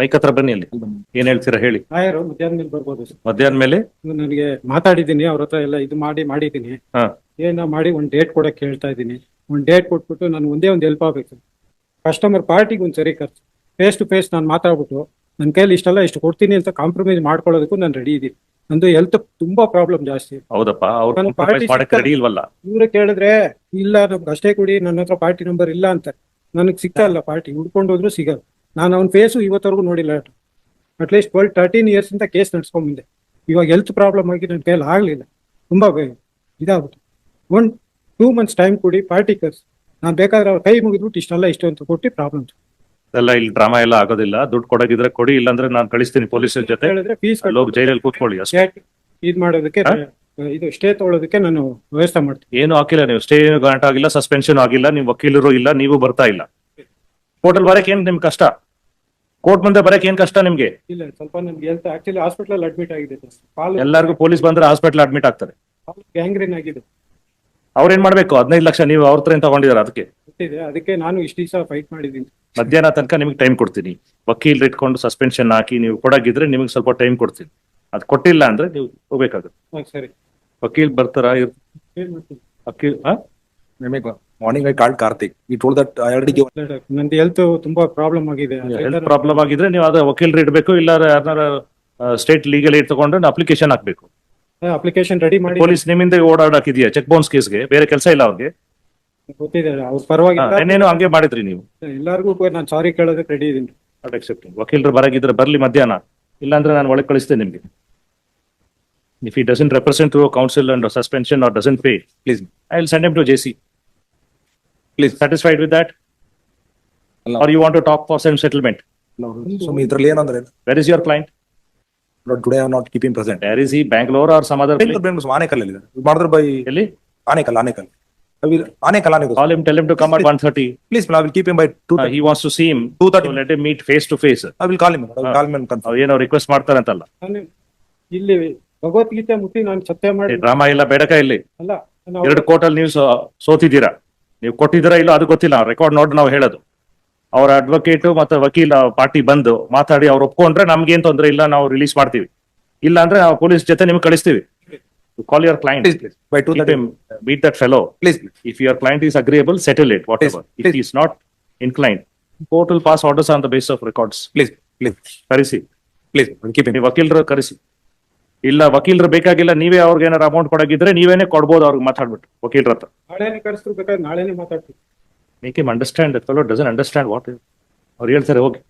Mic ಹತ್ರ ಬನ್ನಿ ಅಲ್ಲಿ. ಏನ್ ಹೇಳ್ತೀರಾ ಹೇಳಿ. ನಾಯರು ಮಧ್ಯಾಹ್ನ ಮೇಲೆ ಬರ್ಬೋದು. ಸರ್ ಮಧ್ಯಾಹ್ನ ಮೇಲೆ? ನನಗೆ ಮಾತಾಡಿದೀನಿ ಅವ್ರ ಹತ್ರ ಎಲ್ಲ ಇದು ಮಾಡಿ ಮಾಡಿದೀನಿ ಹಾ. ಏನೋ ಮಾಡಿ ಒಂದ್ ಡೇಟ್ ಕೊಡಕ್ ಹೇಳ್ತಾ ಇದ್ದೀನಿ. ಒಂದ್ ಡೇಟ್ ಕೊಟ್ಬಿಟ್ಟು ನಾನು ಒಂದೇ ಒಂದು ಹೆಲ್ಪ್ ಆಗ್ಬೇಕು. ಕಸ್ಟಮರ್ ಪಾರ್ಟಿಗೆ ಒಂದು ಸರಿ ಖರ್ಚು ಫೇಸ್ ಟು ಫೇಸ್ ನಾನು ಮಾತಾಡ್ಬಿಟ್ಟು ನನ್ನ ಕೈಲಿ ಇಷ್ಟೆಲ್ಲ ಇಷ್ಟು ಕೊಡ್ತೀನಿ ಅಂತ ಕಾಂಪ್ರಮೈಸ್ ಮಾಡ್ಕೊಳ್ಳೋದಕ್ಕೂ ನಾನು ರೆಡಿ ಇದ್ದೀನಿ ನಂದು ಹೆಲ್ತ್ ತುಂಬಾ ಪ್ರಾಬ್ಲಮ್ ಜಾಸ್ತಿ. ಹೌದಪ್ಪ ಅವ್ರು ನಾನು compromise party ಮಾಡಕ್ ಸಿಕ್ಕಲ್ಲ. ರೆಡಿ ಇಲ್ವಲ್ಲ? ಇವ್ರು ಕೇಳಿದ್ರೆ ಇಲ್ಲ ನಮ್ಗೆ ಅಷ್ಟೇ ಕೊಡಿ ನನ್ನ ಹತ್ರ ಪಾರ್ಟಿ ನಂಬರ್ ಇಲ್ಲ ಅಂತ. ನನಗೆ ಸಿಗ್ತಾ ಇಲ್ಲ ಪಾರ್ಟಿ ಹುಡ್ಕೊಂಡು ಹೋದ್ರು ಸಿಗಲ್ಲ. ನಾನು ಅವ್ನ ಫೇಸು ಇವತ್ತವರೆಗೂ ನೋಡಿಲ್ಲ. At least twelve thirteen years ಇಂದ ಕೇಸ್ ನಡ್ಸ್ಕೊಂಬಂದೆ ಇವಾಗ ಹೆಲ್ತ್ ಪ್ರಾಬ್ಲಮ್ ಆಗಿ ನನ್ನ ಕೈಯಲ್ಲಿ ಆಗಲಿಲ್ಲ. ತುಂಬಾ ಇದಾಗುತ್ತೆ ಒನ್ ಟೂ ಮಂತ್ಸ್ ಟೈಮ್ ಕೊಡಿ ಪಾರ್ಟಿ ಕರ್ಸ್. ನಾನು ಬೇಕಾದ್ರೆ ಅವ್ರ ಕೈ ಮುಗಿದ್ಬಿಟ್ಟು ಇಷ್ಟೆಲ್ಲ ಇಷ್ಟು ಅಂತ ಕೊಟ್ಟು ಪ್ರಾಬ್ಲಮ್ ಎಲ್ಲ ಇಲ್ಲಿ ಡ್ರಾಮಾ ಎಲ್ಲ ಆಗೋದಿಲ್ಲ. ದುಡ್ಡು ಕೊಡೋದಿದ್ರೆ ಕೊಡಿ ಇಲ್ಲಾಂದ್ರೆ ನಾನು ಕಳಿಸ್ತೀನಿ ಪೊಲೀಸ್ ಜೊತೆ. ಹೇಳಿದ್ರೆ ಫೀಸ್ ಹೋಗಿ ಜೈಲಲ್ಲಿ ಕೂತ್ಕೊಳ್ಳಿ ಅಷ್ಟೇ. ಇದ್ ಮಾಡೋದಕ್ಕೆ ಇದು ಸ್ಟೇ ತಗೊಳ್ಳೋದಕ್ಕೆ ನಾನು ವ್ಯವಸ್ಥೆ ಮಾಡ್ತೀನಿ. ಏನು ಹಾಕಿಲ್ಲ ನೀವು. ಸ್ಟೇ ಗ್ರಾಂಟ್ ಆಗಿಲ್ಲ ಸಸ್ಪೆನ್ಷನ್ ಆಗಿಲ್ಲ ನೀವು ವಕೀಲರು ಇಲ್ಲ ನೀವು ಬರ್ತಾ ಇಲ್ಲ. ಹೋಟೆಲ್ ಬರಕ್ಕೆ ಏನ್ ನಿಮ್ಗೆ ಕಷ್ಟ? ಕೋರ್ಟ್ ಮುಂದೆ ಬರಕ್ ಏನ್ ಕಷ್ಟ ನಿಮ್ಗೆ? ಇಲ್ಲ ಸ್ವಲ್ಪ ನಿಮ್ಗೆ ಹೆಲ್ತ್ ಆಕ್ಚುಲಿ ಹಾಸ್ಪಿಟಲ್ ಅಡ್ಮಿಟ್ ಆಗಿದೆ ಕಾಲು ಎಲ್ಲರಿಗೂ ಪೊಲೀಸ್ ಬಂದ್ರೆ ಹಾಸ್ಪಿಟಲ್ ಅಡ್ಮಿಟ್ ಆಗ್ತಾರೆ. ಗ್ಯಾಂಗ್ರೀನ್ ಆಗಿದೆ. ಅವ್ರೇನ್ ಮಾಡ್ಬೇಕು? ಹದಿನೈದು ಲಕ್ಷ ನೀವು ಅವ್ರ ಹತ್ರ ತಗೊಂಡಿದಾರೆ ಅದಕ್ಕೆ? ಗೊತ್ತಿದೆ ಅದಕ್ಕೆ ನಾನು ಇಷ್ಟು ದಿವಸ ಫೈಟ್ ಮಾಡಿದ್ದೀನಿ. ಮಧ್ಯಾಹ್ನ ತನಕ ನಿಮ್ಗೆ ಟೈಮ್ ಕೊಡ್ತೀನಿ. ವಕೀಲ್ ಇಟ್ಕೊಂಡು ಸಸ್ಪೆನ್ಷನ್ ಹಾಕಿ ನೀವು ಕೊಡಗಿದ್ರೆ ನಿಮಗೆ ಸ್ವಲ್ಪ ಟೈಮ್ ಕೊಡ್ತೀನಿ. ಅದು ಕೊಟ್ಟಿಲ್ಲ ಅಂದ್ರೆ ನೀವು ಹೋಗ್ಬೇಕಾಗುತ್ತೆ. ಹಾ, ಸರಿ. ವಕೀಲ್ ಬರ್ತಾರ? ಏನ್ ವಕೀಲ್ ಆ? Morning I called Karthik I told that I already give ನಂದು ಹೆಲ್ತ್ ತುಂಬಾ ಪ್ರಾಬ್ಲಮ್ ಆಗಿದೆ. ಹೆಲ್ತ್ ಪ್ರಾಬ್ಲಮ್ ಆಗಿದ್ರೆ ನೀವು ಅದ ವಕೀಲರು ಇಡಬೇಕು ಇಲ್ಲ ಯಾರನ್ನಾರ ಸ್ಟೇಟ್ ಲೀಗಲ್ ಏಡ್ ತಗೊಂಡು ಅಪ್ಲಿಕೇಶನ್ ಹಾಕ್ಬೇಕು. ಅಪ್ಲಿಕೇಶನ್ ರೆಡಿ ಮಾಡಿ ಪೊಲೀಸ್ ನಿಮ್ಮಿಂದ ಓಡಾಡಾಕಿದ್ಯಾ ಚೆಕ್ ಬೌನ್ಸ್ ಕೇಸ್ಗೆ ಬೇರೆ ಕೆಲಸ ಇಲ್ಲ ಅವ್ರಿಗೆ? ಗೊತ್ತಿದೆ ಅವ್ರ ಪರವಾಗಿಲ್ಲ. ಏನೇನು ಹಂಗೆ ಮಾಡಿದ್ರಿ ನೀವು? ಎಲ್ಲರಿಗೂ ನಾನು ಸಾರಿ ಕೇಳೋದಕ್ಕೆ ರೆಡಿ ಇದೀನಿ. ನಾಟ್ ಅಕ್ಸೆಪ್ಟಿಂಗ್ ವಕೀಲರು ಬರಗಿದ್ರೆ ಬರಲಿ ಮಧ್ಯಾಹ್ನ. ಇಲ್ಲಾಂದ್ರೆ ನಾನು ಒಳಗೆ ಕಳಿಸ್ತೇನೆ ನಿಮಗೆ. If he doesn't represent council and suspension or doesn't pay Please, I will send to J C please. Satisfied with that ಅಲ್ಲ. Are you want to talk for some settlement So ಇದ್ರಲ್ಲಿ ಏನಂದ್ರೆ? Where is your client today or not keeping present where is he Bangalore or some other Anekal ಅಲ್ಲಿ ಮಾಡಿದ್ರೆ ಬೈ ಎಲ್ಲಿ? Anekal Anekal I will Anekal Anekal call him tell him to come at one thirty please two he wants to see him two thirty let him meet face to face I will call him call him confirm ಏನೋ request ಮಾಡ್ತಾರೆ ಅಂತಲ್ಲ. ನಾನು ಇಲ್ಲಿ ಭಗವದ್ಗೀತೆ ಮುಟ್ಟಿ ನಾನು ಸತ್ಯ ಮಾಡಿ drama ಇಲ್ಲ ಬೇಡಕ ಇಲ್ಲಿ. ಅಲ್ಲ ನಾನು ಎರಡು ಕೋರ್ಟಲ್ಲಿ ನೀವು ಸೋ- ಸೋತಿದ್ದೀರಾ? ನೀವು ಕೊಟ್ಟಿದ್ದೀರಾ ಇಲ್ಲ ಅದು ಗೊತ್ತಿಲ್ಲ ರೆಕಾರ್ಡ್ ನೋಡಿ ನಾವು ಹೇಳೋದು. ಅವರ ಅಡ್ವೊಕೇಟ್ ಮತ್ತೆ ವಕೀಲ ಪಾರ್ಟಿ ಬಂದು ಮಾತಾಡಿ ಅವ್ರು ಒಪ್ಕೊಂಡ್ರೆ ನಮ್ಗೇನ್ ತೊಂದ್ರೆ ಇಲ್ಲ ನಾವು ರಿಲೀಸ್ ಮಾಡ್ತೀವಿ. ಇಲ್ಲ ಅಂದ್ರೆ ನಾವು ಪೊಲೀಸ್ ಜೊತೆ ನಿಮ್ಗೆ ಕಳಿಸ್ತೀವಿ. Call your client by two beat that fellow please if your client is agreeable settle it whatever it is not in client court pass orders pass base of records please please ಕರೆಸಿ please ವಕೀಲರು ಕರೆಸಿ ಇಲ್ಲ ವಕೀಲರು ಬೇಕಾಗಿಲ್ಲ ನೀವೇ ಅವ್ರಿಗೆ ಏನಾರು amount ಕೊಡಾಗಿದ್ರೆ ನೀವೇನೆ ಕೊಡ್ಬೋದು ಅವ್ರಿಗೆ ಮಾತಾಡ್ಬಿಟ್ಟು ವಕೀಲರ ಹತ್ರ. ನಾಳೆನೇ ಕರೆಸ್ರು ಬೇಕಾದ್ರೆ ನಾಳೆನೇ ಮಾತಾಡ್ತೀನಿ. Make him understand fellow doesn't understand what ಅವ್ರು ಹೇಳ್ತಾರೆ ಹೋಗಿ.